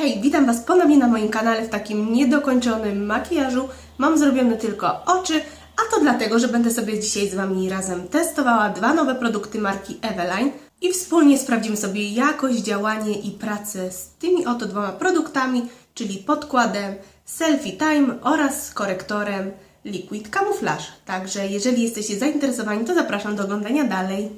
Hej, witam Was ponownie na moim kanale w takim niedokończonym makijażu. Mam zrobione tylko oczy, a to dlatego, że będę sobie dzisiaj z Wami razem testowała dwa nowe produkty marki Eveline i wspólnie sprawdzimy sobie jakość, działanie i pracę z tymi oto dwoma produktami, czyli podkładem Selfie Time oraz korektorem Liquid Camouflage. Także jeżeli jesteście zainteresowani, to zapraszam do oglądania dalej.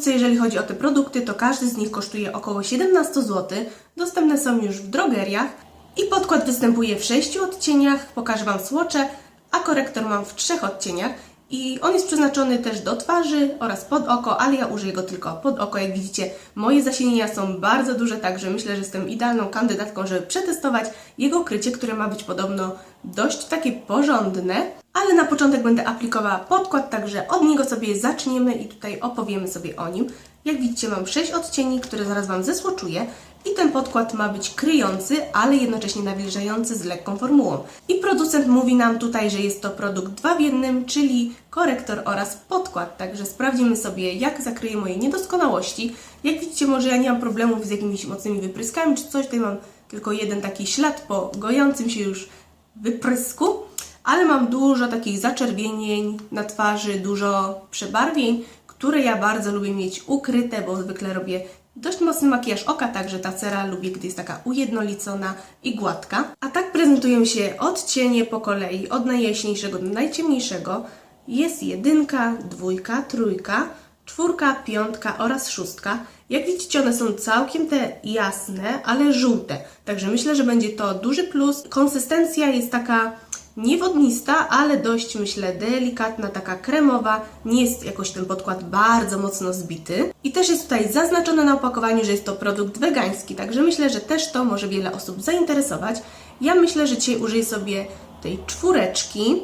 I pokrótce, jeżeli chodzi o te produkty, to każdy z nich kosztuje około 17 zł. Dostępne są już w drogeriach. I podkład występuje w 6 odcieniach, pokażę Wam słocze, a korektor mam w trzech odcieniach. I on jest przeznaczony też do twarzy oraz pod oko, ale ja użyję go tylko pod oko. Jak widzicie, moje zasienienia są bardzo duże, także myślę, że jestem idealną kandydatką, żeby przetestować jego krycie, które ma być podobno dość takie porządne. Ale na początek będę aplikowała podkład, także od niego sobie zaczniemy i tutaj opowiemy sobie o nim. Jak widzicie, mam 6 odcieni, które zaraz Wam zesłoczuję. I ten podkład ma być kryjący, ale jednocześnie nawilżający z lekką formułą. I producent mówi nam tutaj, że jest to produkt dwa w jednym, czyli korektor oraz podkład. Także sprawdzimy sobie, jak zakryje moje niedoskonałości. Jak widzicie, może ja nie mam problemów z jakimiś mocnymi wypryskami czy coś. Tutaj mam tylko jeden taki ślad po gojącym się już wyprysku, ale mam dużo takich zaczerwienień na twarzy, dużo przebarwień, które ja bardzo lubię mieć ukryte, bo zwykle robię dość mocny makijaż oka, także ta cera lubię, gdy jest taka ujednolicona i gładka. A tak prezentują się odcienie po kolei, od najjaśniejszego do najciemniejszego. Jest jedynka, dwójka, trójka, czwórka, piątka oraz szóstka. Jak widzicie, one są całkiem te jasne, ale żółte. Także myślę, że będzie to duży plus. Konsystencja jest taka niewodnista, ale dość myślę delikatna, taka kremowa. Nie jest jakoś ten podkład bardzo mocno zbity. I też jest tutaj zaznaczone na opakowaniu, że jest to produkt wegański, także myślę, że też to może wiele osób zainteresować. Ja myślę, że dzisiaj użyję sobie tej czwóreczki,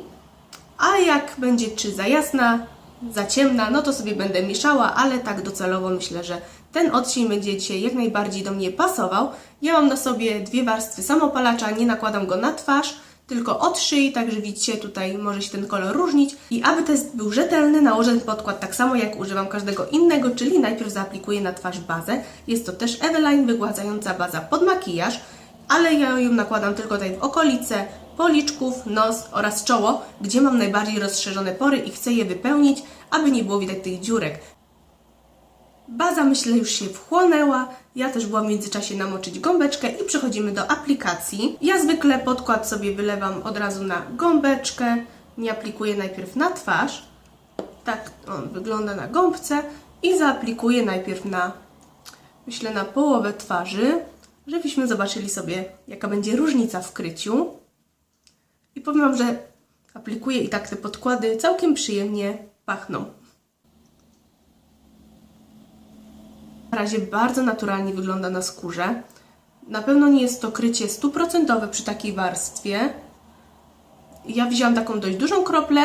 a jak będzie czy za jasna, za ciemna, no to sobie będę mieszała, ale tak docelowo myślę, że ten odcień będzie dzisiaj jak najbardziej do mnie pasował. Ja mam na sobie dwie warstwy samopalacza, nie nakładam go na twarz, tylko od szyi, także widzicie tutaj może się ten kolor różnić. I aby test był rzetelny, nałożę ten podkład tak samo jak używam każdego innego, czyli najpierw zaaplikuję na twarz bazę. Jest to też Eveline wygładzająca baza pod makijaż, ale ja ją nakładam tylko tutaj w okolice policzków, nos oraz czoło, gdzie mam najbardziej rozszerzone pory i chcę je wypełnić, aby nie było widać tych dziurek. Baza myślę już się wchłonęła. Ja też byłam w międzyczasie namoczyć gąbeczkę i przechodzimy do aplikacji. Ja zwykle podkład sobie wylewam od razu na gąbeczkę. Nie aplikuję najpierw na twarz. Tak on wygląda na gąbce i zaaplikuję najpierw na, myślę, na połowę twarzy, żebyśmy zobaczyli sobie, jaka będzie różnica w kryciu. I powiem Wam, że aplikuję i tak te podkłady całkiem przyjemnie pachną. Razie bardzo naturalnie wygląda na skórze. Na pewno nie jest to krycie stuprocentowe przy takiej warstwie. Ja wzięłam taką dość dużą kroplę,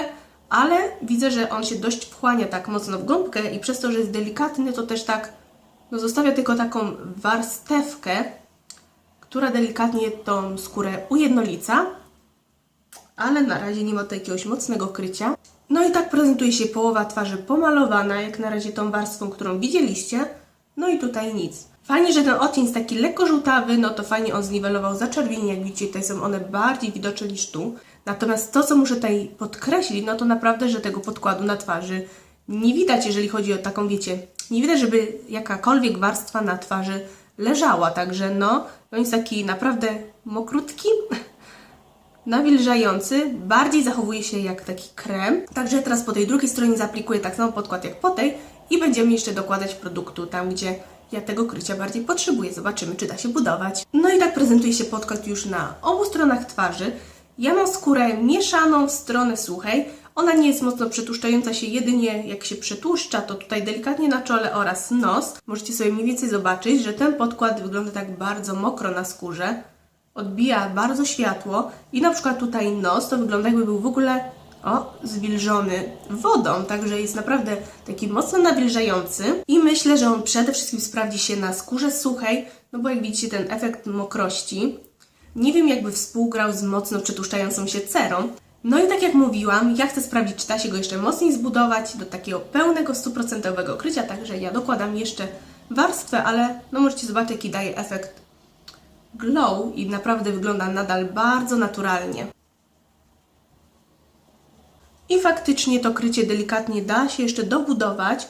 ale widzę, że on się dość wchłania tak mocno w gąbkę i przez to, że jest delikatny, to też tak no zostawia tylko taką warstewkę, która delikatnie tą skórę ujednolica, ale na razie nie ma tutaj jakiegoś mocnego krycia. No i tak prezentuje się połowa twarzy pomalowana, jak na razie tą warstwą, którą widzieliście. No i tutaj nic. Fajnie, że ten odcień jest taki lekko żółtawy, no to fajnie on zniwelował zaczerwienie, jak widzicie, tutaj są one bardziej widoczne niż tu. Natomiast to, co muszę tutaj podkreślić, no to naprawdę, że tego podkładu na twarzy nie widać, jeżeli chodzi o taką, wiecie, nie widać, żeby jakakolwiek warstwa na twarzy leżała, także no, on jest taki naprawdę mokrutki, nawilżający, bardziej zachowuje się jak taki krem. Także teraz po tej drugiej stronie zaaplikuję tak samo podkład jak po tej i będziemy jeszcze dokładać produktu tam, gdzie ja tego krycia bardziej potrzebuję. Zobaczymy, czy da się budować. No i tak prezentuje się podkład już na obu stronach twarzy. Ja mam skórę mieszaną w stronę suchej. Ona nie jest mocno przetłuszczająca się, jedynie jak się przetłuszcza, to tutaj delikatnie na czole oraz nos. Możecie sobie mniej więcej zobaczyć, że ten podkład wygląda tak bardzo mokro na skórze odbija bardzo światło i na przykład tutaj nos to wygląda jakby był w ogóle o, zwilżony wodą, także jest naprawdę taki mocno nawilżający i myślę, że on przede wszystkim sprawdzi się na skórze suchej, no bo jak widzicie ten efekt mokrości nie wiem jakby współgrał z mocno przetłuszczającą się cerą. No i tak jak mówiłam, ja chcę sprawdzić, czy da się go jeszcze mocniej zbudować do takiego pełnego, stuprocentowego krycia, także ja dokładam jeszcze warstwę, ale no możecie zobaczyć jaki daje efekt glow i naprawdę wygląda nadal bardzo naturalnie. I faktycznie to krycie delikatnie da się jeszcze dobudować.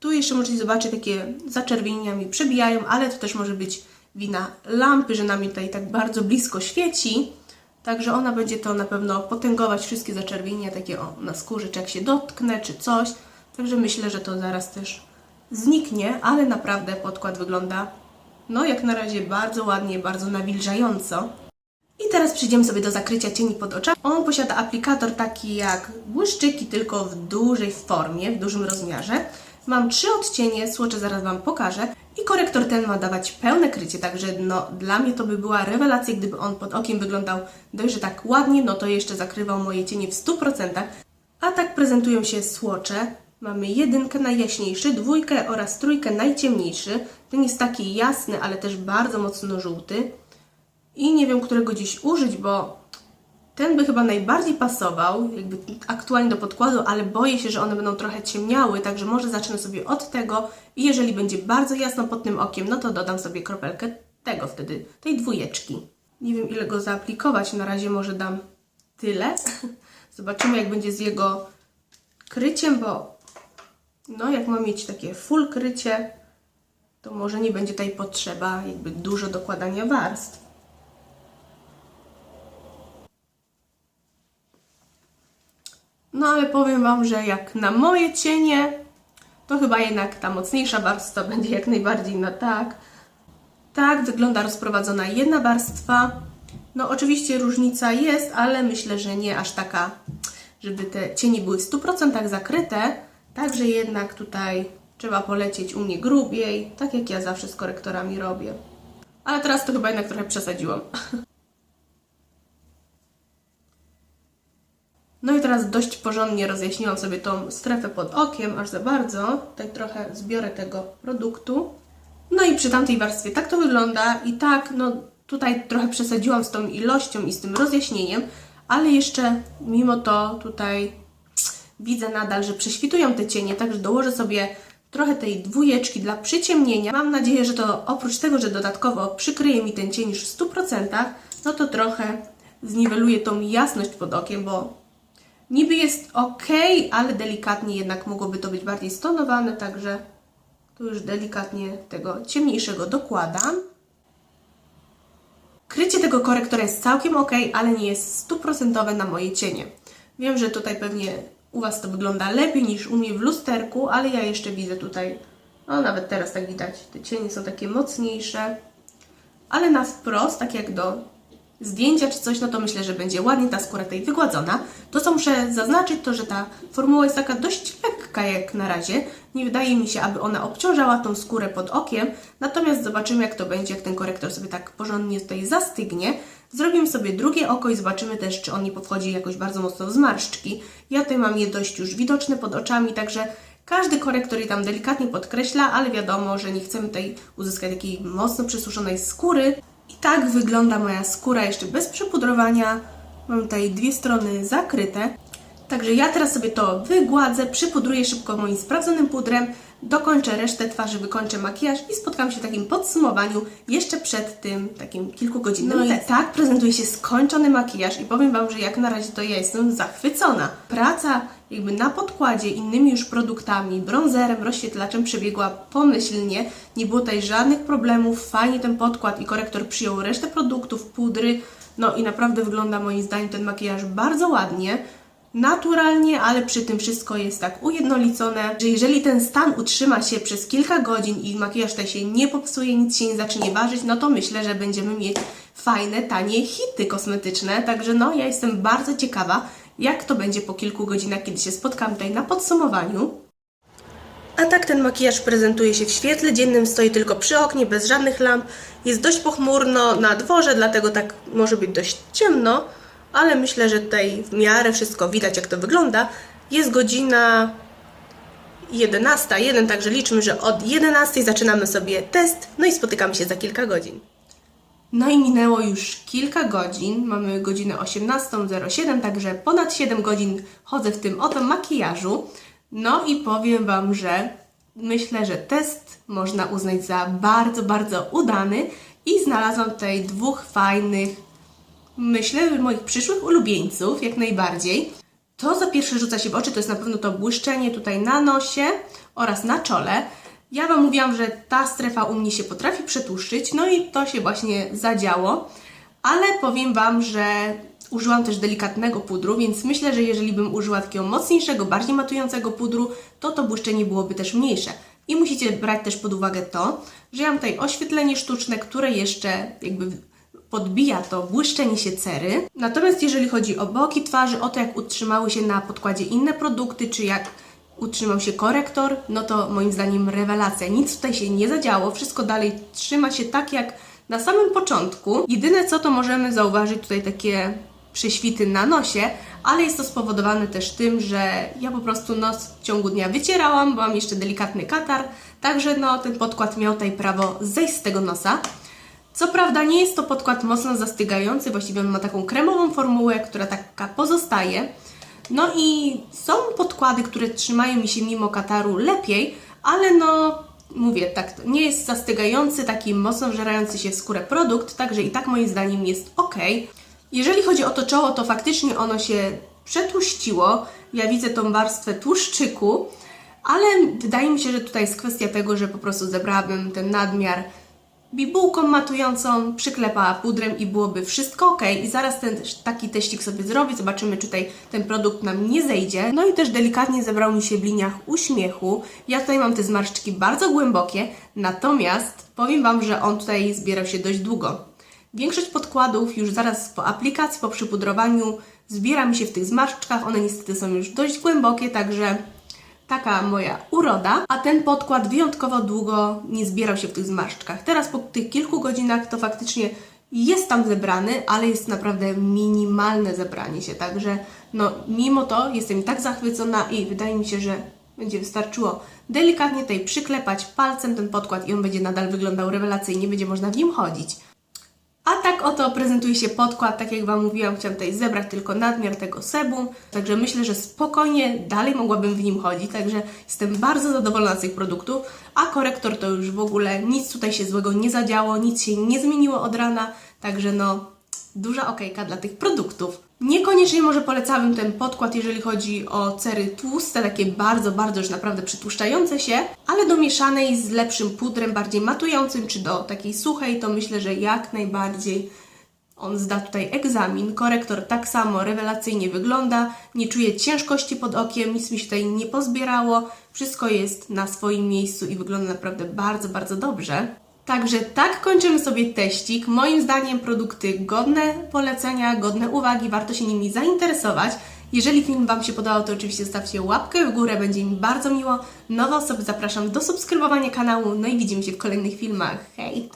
Tu jeszcze możecie zobaczyć, takie zaczerwienienia mi przebijają, ale to też może być wina lampy, że nam tutaj tak bardzo blisko świeci. Także ona będzie to na pewno potęgować wszystkie zaczerwienia takie o, na skórze, czy jak się dotknę, czy coś. Także myślę, że to zaraz też zniknie, ale naprawdę podkład wygląda no jak na razie bardzo ładnie, bardzo nawilżająco. I teraz przejdziemy sobie do zakrycia cieni pod oczami. On posiada aplikator taki jak błyszczyki, tylko w dużej formie, w dużym rozmiarze. Mam trzy odcienie, słocze zaraz Wam pokażę. I korektor ten ma dawać pełne krycie, także no dla mnie to by była rewelacja, gdyby on pod okiem wyglądał dość, że tak ładnie, no to jeszcze zakrywał moje cienie w 100%. A tak prezentują się słocze. Mamy jedynkę najjaśniejszy, dwójkę oraz trójkę najciemniejszy. Ten jest taki jasny, ale też bardzo mocno żółty. I nie wiem, którego dziś użyć, bo ten by chyba najbardziej pasował, jakby aktualnie do podkładu, ale boję się, że one będą trochę ciemniały, także może zacznę sobie od tego i jeżeli będzie bardzo jasno pod tym okiem, no to dodam sobie kropelkę tego wtedy, tej dwójeczki. Nie wiem, ile go zaaplikować, na razie może dam tyle. Zobaczymy, jak będzie z jego kryciem, bo no, jak mam mieć takie full krycie, to może nie będzie tutaj potrzeba jakby dużo dokładania warstw. No ale powiem Wam, że jak na moje cienie, to chyba jednak ta mocniejsza warstwa będzie jak najbardziej na tak. Tak wygląda rozprowadzona jedna warstwa. No oczywiście różnica jest, ale myślę, że nie aż taka, żeby te cienie były w 100% zakryte. Także jednak tutaj trzeba polecieć u mnie grubiej, tak jak ja zawsze z korektorami robię. Ale teraz to chyba jednak trochę przesadziłam. No i teraz dość porządnie rozjaśniłam sobie tą strefę pod okiem, aż za bardzo. Tutaj trochę zbiorę tego produktu. No i przy tamtej warstwie tak to wygląda i tak, no tutaj trochę przesadziłam z tą ilością i z tym rozjaśnieniem, ale jeszcze mimo to tutaj widzę nadal, że prześwitują te cienie, także dołożę sobie trochę tej dwójeczki dla przyciemnienia. Mam nadzieję, że to oprócz tego, że dodatkowo przykryje mi ten cień już w 100%, no to trochę zniweluje tą jasność pod okiem, bo niby jest ok, ale delikatnie jednak mogłoby to być bardziej stonowane, także tu już delikatnie tego ciemniejszego dokładam. Krycie tego korektora jest całkiem ok, ale nie jest stuprocentowe na moje cienie. Wiem, że tutaj pewnie u Was to wygląda lepiej niż u mnie w lusterku, ale ja jeszcze widzę tutaj, no nawet teraz tak widać, te cienie są takie mocniejsze, ale na wprost, tak jak do zdjęcia czy coś, no to myślę, że będzie ładnie ta skóra tutaj wygładzona. To co muszę zaznaczyć, to że ta formuła jest taka dość lekka jak na razie. Nie wydaje mi się, aby ona obciążała tą skórę pod okiem. Natomiast zobaczymy jak to będzie, jak ten korektor sobie tak porządnie tutaj zastygnie. Zrobimy sobie drugie oko i zobaczymy też, czy on nie powchodzi jakoś bardzo mocno w zmarszczki. Ja tutaj mam je dość już widoczne pod oczami, także każdy korektor je tam delikatnie podkreśla, ale wiadomo, że nie chcemy tutaj uzyskać takiej mocno przesuszonej skóry. I tak wygląda moja skóra jeszcze bez przypudrowania. Mam tutaj dwie strony zakryte. Także ja teraz sobie to wygładzę, przypudruję szybko moim sprawdzonym pudrem, dokończę resztę twarzy, wykończę makijaż i spotkam się w takim podsumowaniu jeszcze przed tym takim kilkugodzinnym No i tak prezentuje się skończony makijaż i powiem Wam, że jak na razie to ja jestem zachwycona. Praca jakby na podkładzie innymi już produktami, bronzerem, rozświetlaczem przebiegła pomyślnie. Nie było tutaj żadnych problemów, fajnie ten podkład i korektor przyjął resztę produktów, pudry. No i naprawdę wygląda moim zdaniem ten makijaż bardzo ładnie naturalnie, ale przy tym wszystko jest tak ujednolicone, że jeżeli ten stan utrzyma się przez kilka godzin i makijaż tutaj się nie popsuje, nic się nie zacznie ważyć, no to myślę, że będziemy mieć fajne, tanie hity kosmetyczne. Także no, ja jestem bardzo ciekawa, jak to będzie po kilku godzinach, kiedy się spotkam tutaj na podsumowaniu. A tak ten makijaż prezentuje się w świetle dziennym, stoi tylko przy oknie, bez żadnych lamp. Jest dość pochmurno na dworze, dlatego tak może być dość ciemno, ale myślę, że tutaj w miarę wszystko widać, jak to wygląda. Jest godzina 11.01, także liczmy, że od 11 zaczynamy sobie test, no i spotykamy się za kilka godzin. No i minęło już kilka godzin, mamy godzinę 18.07, także ponad 7 godzin chodzę w tym oto makijażu. No i powiem Wam, że myślę, że test można uznać za bardzo, bardzo udany i znalazłam tutaj dwóch fajnych, myślę, moich przyszłych ulubieńców, jak najbardziej. To za pierwsze rzuca się w oczy, to jest na pewno to błyszczenie tutaj na nosie oraz na czole. Ja Wam mówiłam, że ta strefa u mnie się potrafi przetłuszczyć, no i to się właśnie zadziało. Ale powiem Wam, że użyłam też delikatnego pudru, więc myślę, że jeżeli bym użyła takiego mocniejszego, bardziej matującego pudru, to to błyszczenie byłoby też mniejsze. I musicie brać też pod uwagę to, że ja mam tutaj oświetlenie sztuczne, które jeszcze jakby podbija to błyszczenie się cery. Natomiast jeżeli chodzi o boki twarzy, o to jak utrzymały się na podkładzie inne produkty, czy jak utrzymał się korektor, no to moim zdaniem rewelacja. Nic tutaj się nie zadziało, wszystko dalej trzyma się tak jak na samym początku. Jedyne co to możemy zauważyć tutaj takie prześwity na nosie, ale jest to spowodowane też tym, że ja po prostu nos w ciągu dnia wycierałam, bo mam jeszcze delikatny katar, także no ten podkład miał tutaj prawo zejść z tego nosa. Co prawda nie jest to podkład mocno zastygający, właściwie on ma taką kremową formułę, która taka pozostaje. No i są podkłady, które trzymają mi się mimo kataru lepiej, ale no mówię, tak, nie jest zastygający, taki mocno wżerający się w skórę produkt, także i tak moim zdaniem jest ok. Jeżeli chodzi o to czoło, to faktycznie ono się przetłuściło. Ja widzę tą warstwę tłuszczyku, ale wydaje mi się, że tutaj jest kwestia tego, że po prostu zebrałabym ten nadmiar bibułką matującą, przyklepała pudrem i byłoby wszystko ok. I zaraz ten taki teścik sobie zrobię, zobaczymy, czy tutaj ten produkt nam nie zejdzie. No i też delikatnie zebrał mi się w liniach uśmiechu. Ja tutaj mam te zmarszczki bardzo głębokie, natomiast powiem Wam, że on tutaj zbierał się dość długo. Większość podkładów już zaraz po aplikacji, po przypudrowaniu zbiera mi się w tych zmarszczkach. One niestety są już dość głębokie, także taka moja uroda, a ten podkład wyjątkowo długo nie zbierał się w tych zmarszczkach. Teraz po tych kilku godzinach to faktycznie jest tam zebrany, ale jest naprawdę minimalne zebranie się, także no mimo to jestem tak zachwycona i wydaje mi się, że będzie wystarczyło delikatnie tutaj przyklepać palcem ten podkład i on będzie nadal wyglądał rewelacyjnie, będzie można w nim chodzić. A tak oto prezentuje się podkład, tak jak Wam mówiłam, chciałam tutaj zebrać tylko nadmiar tego sebum, także myślę, że spokojnie dalej mogłabym w nim chodzić, także jestem bardzo zadowolona z tych produktów, a korektor to już w ogóle nic tutaj się złego nie zadziało, nic się nie zmieniło od rana, także no duża okejka dla tych produktów. Niekoniecznie może polecałabym ten podkład, jeżeli chodzi o cery tłuste, takie bardzo, bardzo już naprawdę przytłuszczające się, ale do mieszanej z lepszym pudrem, bardziej matującym, czy do takiej suchej, to myślę, że jak najbardziej on zda tutaj egzamin. Korektor tak samo rewelacyjnie wygląda, nie czuję ciężkości pod okiem, nic mi się tutaj nie pozbierało, wszystko jest na swoim miejscu i wygląda naprawdę bardzo, bardzo dobrze. Także tak kończymy sobie teścik. Moim zdaniem produkty godne polecenia, godne uwagi, warto się nimi zainteresować. Jeżeli film Wam się podobał, to oczywiście zostawcie łapkę w górę, będzie mi bardzo miło. Nowe osoby zapraszam do subskrybowania kanału, no i widzimy się w kolejnych filmach. Hej!